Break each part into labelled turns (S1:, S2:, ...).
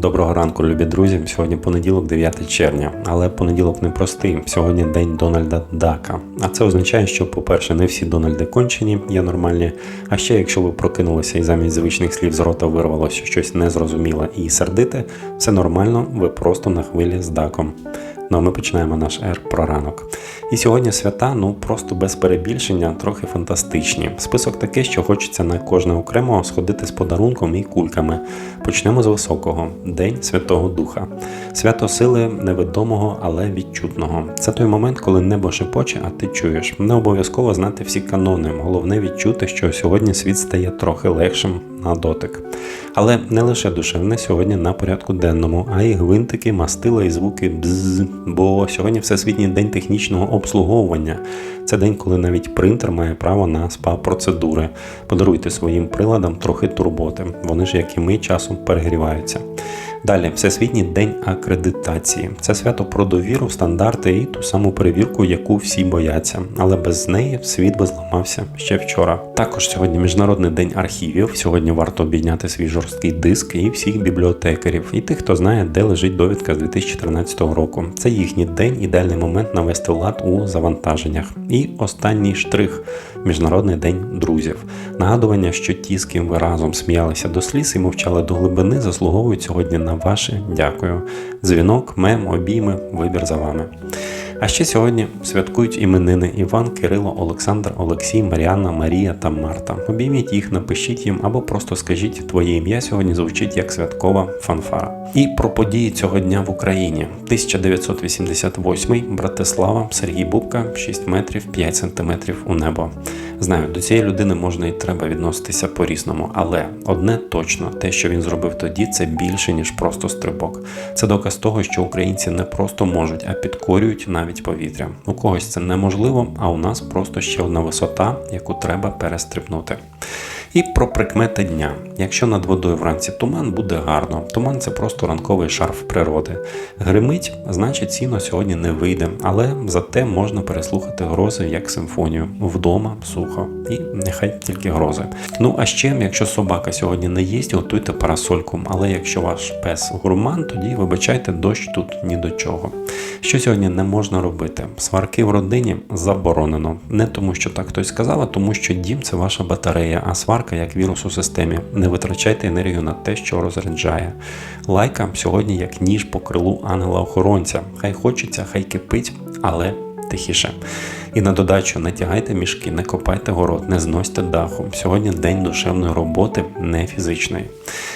S1: Доброго ранку, любі друзі. Сьогодні понеділок, 9 червня, але понеділок не простий. Сьогодні день Дональда Дака. А це означає, що, по-перше, не всі Дональди кончені, є нормальні. А ще, якщо ви прокинулися і замість звичних слів з рота вирвалося щось незрозуміле і сердите, все нормально, ви просто на хвилі з Даком. Ну а ми починаємо наш ер про ранок. І сьогодні свята, ну просто без перебільшення, трохи фантастичні. Список такий, що хочеться на кожне окремо сходити з подарунком і кульками. Почнемо з високого День Святого Духа. Свято сили невідомого, але відчутного. Це той момент, коли небо шепоче, а ти чуєш. Не обов'язково знати всі канони. Головне відчути, що сьогодні світ стає трохи легшим на дотик. Але не лише душевне сьогодні на порядку денному, а й гвинтики, мастила і звуки бзз. Бо сьогодні Всесвітній день технічного обслуговування. Це день, коли навіть принтер має право на спа-процедури. Подаруйте своїм приладам трохи турботи. Вони ж, як і ми, часом перегріваються. Далі, Всесвітній день акредитації. Це свято про довіру, стандарти і ту саму перевірку, яку всі бояться. Але без неї світ би зламався ще вчора. Також сьогодні Міжнародний день архівів. Сьогодні варто обійняти свій жорсткий диск і всіх бібліотекарів, і тих, хто знає, де лежить довідка з 2014 року. Це їхній день, ідеальний момент навести лад у завантаженнях. І останній штрих Міжнародний день друзів. Нагадування, що ті, з ким ви разом сміялися до сліз і мовчали до глибини, заслуговують сьогодні на ваше дякую. Дзвінок, мем, обійми, вибір за вами. А ще сьогодні святкують іменини Іван, Кирило, Олександр, Олексій, Маріанна, Марія та Марта. Обійміть їх, напишіть їм або просто скажіть, твоє ім'я сьогодні звучить як святкова фанфара. І про події цього дня в Україні. 1988 Братислава, Сергій Бубка, 6 метрів 5 сантиметрів у небо. Знаю, до цієї людини можна і треба відноситися по-різному, але одне точно, те, що він зробив тоді, це більше ніж просто стрибок. Це доказ того, що українці не просто можуть, а підкорюють навіть повітря. У когось це неможливо, а у нас просто ще одна висота, яку треба перестрибнути. І про прикмети дня. Якщо над водою вранці туман, буде гарно. Туман це просто ранковий шарф природи. Гримить, значить, сіно сьогодні не вийде, але зате можна переслухати грози як симфонію. Вдома сухо. І нехай тільки грози. Ну а ще, якщо собака сьогодні не їсть, готуйте парасольку. Але якщо ваш пес гурман, тоді вибачайте, дощ тут ні до чого. Що сьогодні не можна робити? Сварки в родині заборонено. Не тому, що так хтось сказав, а тому, що дім це ваша батарея, а сварка як вірус у системі. Не витрачайте енергію на те, що розряджає. Лайка сьогодні як ніж по крилу ангела-охоронця. Хай хочеться, хай кипить, але тихіше. І на додачу не тягайте мішки, не копайте город, не зносьте даху. Сьогодні день душевної роботи, не фізичної.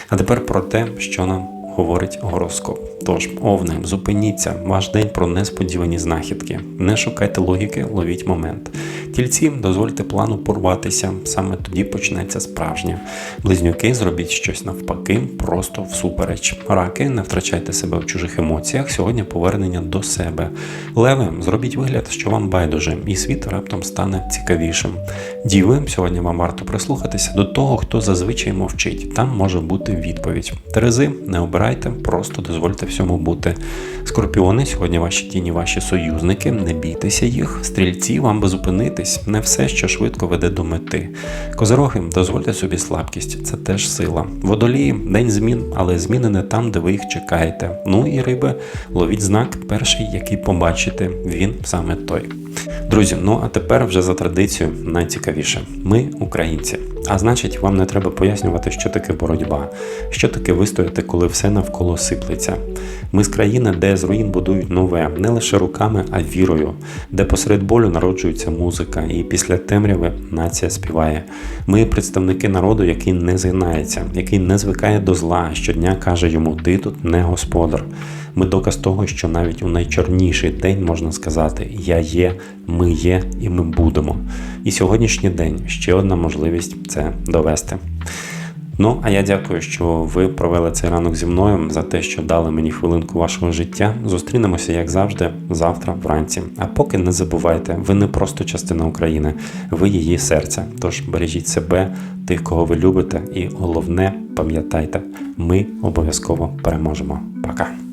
S1: А тепер про те, що нам говорить гороскоп. Тож, овни, зупиніться, ваш день про несподівані знахідки. Не шукайте логіки, ловіть момент. Тільці, дозвольте плану порватися, саме тоді почнеться справжнє. Близнюки, зробіть щось навпаки, просто всупереч. Раки, не втрачайте себе в чужих емоціях. Сьогодні повернення до себе. Леви, зробіть вигляд, що вам байдуже, і світ раптом стане цікавішим. Діви, сьогодні вам варто прислухатися до того, хто зазвичай мовчить. Там може бути відповідь. Терези, не обирайте, просто дозвольте всьому бути. Скорпіони, сьогодні ваші тіні, ваші союзники, не бійтеся їх. Стрільці, вам би зупинитись. Не все, що швидко веде до мети. Козороги, дозвольте собі слабкість, це теж сила. Водолії, день змін, але зміни не там, де ви їх чекаєте. Ну і риби, ловіть знак, перший, який побачите, він саме той. Друзі, ну а тепер вже за традицією найцікавіше. Ми українці. А значить, вам не треба пояснювати, що таке боротьба, що таке вистояти, коли все навколо сиплеться. Ми з країни, де з руїн будують нове, не лише руками, а вірою, де посеред болю народжується музика, і після темряви нація співає. Ми представники народу, який не згинається, який не звикає до зла, щодня каже йому: Ти тут не господар. Ми доказ того, що навіть у найчорніший день можна сказати Я є, ми є і ми будемо. І сьогоднішній день ще одна можливість це довести. Ну, а я дякую, що ви провели цей ранок зі мною за те, що дали мені хвилинку вашого життя. Зустрінемося, як завжди, завтра вранці. А поки не забувайте, ви не просто частина України, ви її серце. Тож бережіть себе, тих, кого ви любите, і головне, пам'ятайте, ми обов'язково переможемо. Пока.